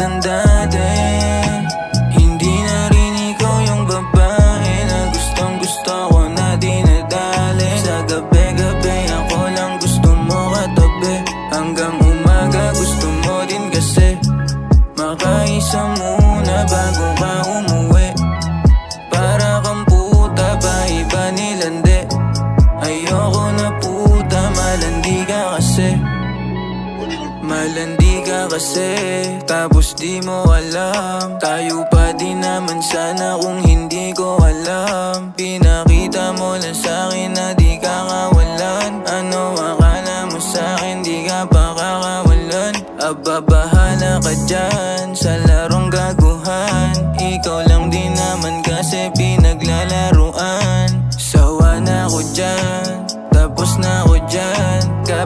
ng dati Malandi ka kasi Tapos di mo alam. Tayo pa din naman sana kung hindi ko alam. Pinakita mo lang sa'kin na di ka kawalan. Ano akala mo sa'kin di ka pa kakawalan? Aba bahala ka dyan. Sa larong gaguhan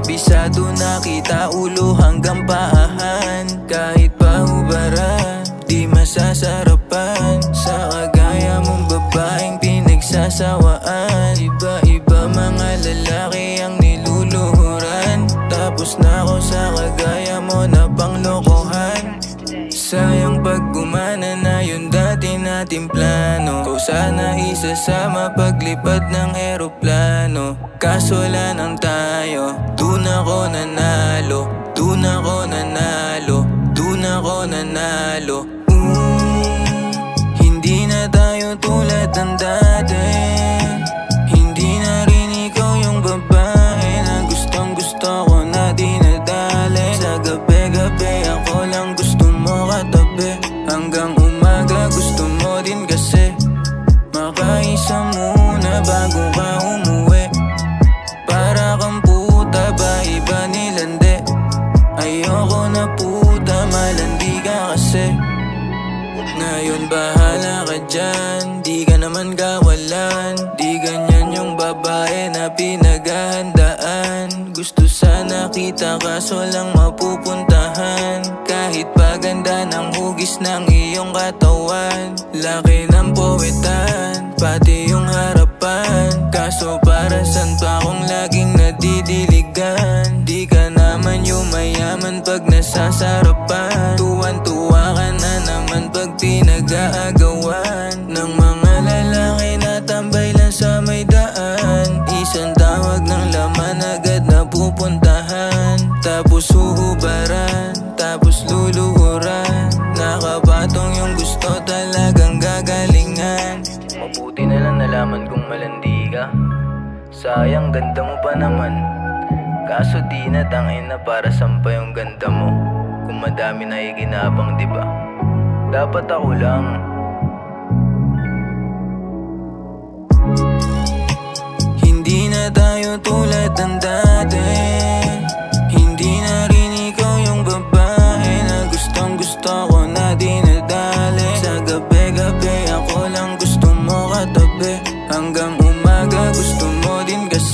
Kabisado na kita ulo hanggang paahan. Kahit pahubaran Di masasarapan. Sa kagaya mong babaeng pinagsasawaan. Iba-iba mga lalaki ang niluluhuran. Tapos na ako sa kagaya mo na panglokohan. Sayang pag gumana na yung dati nating plano. Kung sana isasama paglipad ng eroplano Kaso wala nang tayo. Dun ako nanalo Dun ako nanalo Dun ako nanalo. Mm, Hindi na tayo tulad ng dati muna bago ka umuwi. Para kang puta ba iba nilandi Ayoko na puta malandi ka kasi. Ngayon bahala ka dyan Di ka naman kawalan Di ganyan yung babae na pinaghahandaan Gusto sana kita kaso lang mapupuntahan. Kahit paganda ng hugis ng iyong katawan. Laki ng powetan Pati yung harapan. Kaso para saan pa akong laging nadidiligan? Di ka naman yung mayaman pag nasasarapan. Tuwan-tuwa ka na naman pag pinag-aagawan. Ng mga lalaki na tambay lang sa may daan. Isang tawag ng laman agad na pupuntahan Tapos huhubaran, tapos luluhuran. Nakapatong yung gusto talagang gagalingan. Mabuti na lang nalaman kong malandi ka Sayang ganda mo pa naman. Kaso di na tangin na para sampa yung ganda mo. Kung madami na iginabang di ba? Dapat ako lang. Hindi na tayo tulad ng dati gusto mo din kasi